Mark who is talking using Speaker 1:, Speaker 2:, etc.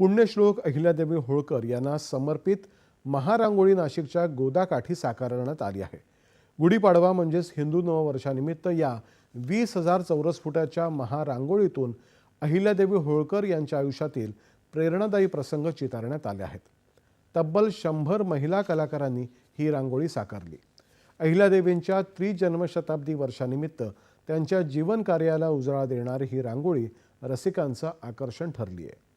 Speaker 1: पुण्यश्लोक अहिल्यादेवी होळकर यांना समर्पित महारांगोळी नाशिकच्या गोदाकाठी साकारण्यात आली आहे. गुढीपाडवा म्हणजेच हिंदू नववर्षानिमित्त या वीस हजार चौरस फुटाच्या महारांगोळीतून अहिल्यादेवी होळकर यांच्या आयुष्यातील प्रेरणादायी प्रसंग चितारण्यात आले आहेत. तब्बल शंभर महिला कलाकारांनी ही रांगोळी साकारली. अहिल्यादेवींच्या त्रिजन्मशताब्दी वर्षानिमित्त त्यांच्या जीवन कार्याला उजाळा देणारी ही रांगोळी रसिकांचं आकर्षण ठरली आहे